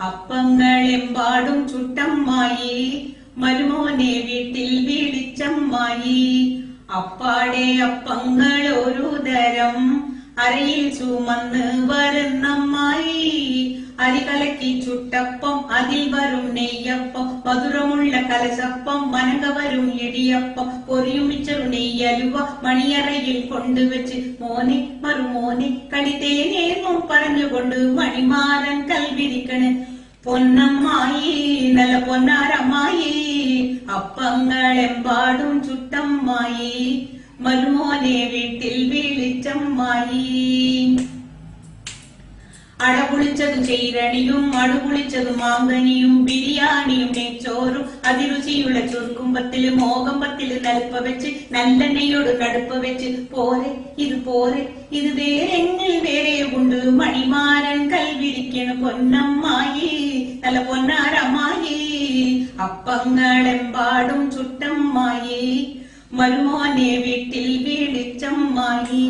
അപ്പങ്ങളെമ്പാടും ചുട്ടമ്മായി മരുമോനെ വീട്ടിൽ വീടിച്ചമ്മായി അപ്പാടെ അപ്പങ്ങൾ ഒരു തരം അരയിൽ ചുമന്ന് വരുന്നമ്മായി. അരി കലക്കി ചുട്ടപ്പം അതിൽ വരും നെയ്യപ്പം. മധുരമുള്ള കലശപ്പം മനക വരും ഇടിയപ്പം. പൊരിയും മിച്ചറു നെയ്യലുവ മണിയറയിൽ കൊണ്ടുവച്ച്. മോനെ മറുമോനെ കളിതേനേന്നും പറഞ്ഞുകൊണ്ട് മണിമാരൻ കൽവിരിക്കണ്. പൊന്നമ്മായി നല്ല പൊന്നാരമായി അപ്പങ്ങളെമ്പാടും ചുട്ടമ്മായി. മരുമോനെ വീട്ടിൽ വിളിച്ചമ്മായി. അടപുളിച്ചതു ചേരണിയും അടുപുളിച്ചതു മാങ്കനിയും ബിരിയാണിയും നെച്ചോറും അതിരുചിയുള്ള ചുർക്കുമ്പത്തിൽ മോകമ്പത്തിൽ നൽപ്പ വെച്ച് നല്ലെണ്ണയോട് കടുപ്പ വെച്ച് പോരെ ഇത് പോരെ ഇത് വേറെങ്ങിൽ വേറെ കൊണ്ട് മണിമാരൻ കൽവിരിക്കണ പൊന്നമ്മായി നല്ല പൊന്നാരമായി അപ്പങ്ങളെമ്പാടും ചുട്ടമ്മായി മരുമോനെ വീട്ടിൽ വീടിച്ചമ്മായി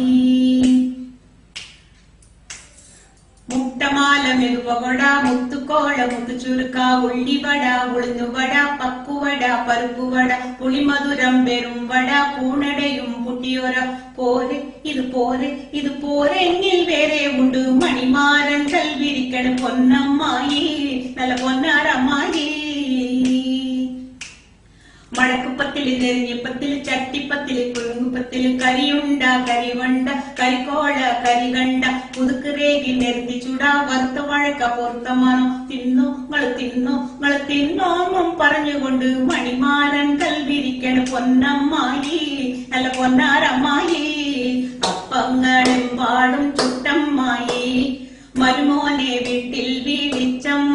മുട്ടമാല മെരുവട മുത്തുക്കോള മുത്തുചുരുക്ക ഉള്ളിവട ഉളുന്നുവട പക്കുവട പരുപ്പുവട പുളിമധുരം വെറും വട പൂണടയും പുട്ടിയൊര. പോരെ ഇത് പോരെ ഇത് പോരെ വേറെ ഉണ്ട്. മണിമാരൻ കൽവിരിക്കണ പൊന്നമ്മായി നല്ല പൊന്നാരമ്മായി മഴക്കുപ്പത്തിൽ നെരിഞ്ഞപ്പത്തിൽ ചട്ടിപ്പത്തിൽ കുഴുങ്ങുപ്പത്തിൽ കരിയുണ്ട കരിവണ്ട കരിക്കോള കരികണ്ട പുതുക്ക് രേഖി നിരത്തി ചുടാ വറുത്ത വഴക്ക പൊറുത്ത മണം. തിന്നു മള തിന്നു മള തിന്നോന്നും പറഞ്ഞുകൊണ്ട് മണിമാരൻ കൽവിരിക്കണ പൊന്നമ്മായി നല്ല പൊന്നാരമ്മായി. അപ്പങ്ങളും പാടും ചുട്ടമ്മായി. മരുമോനെ വീട്ടിൽ വിളിച്ചമ്മായി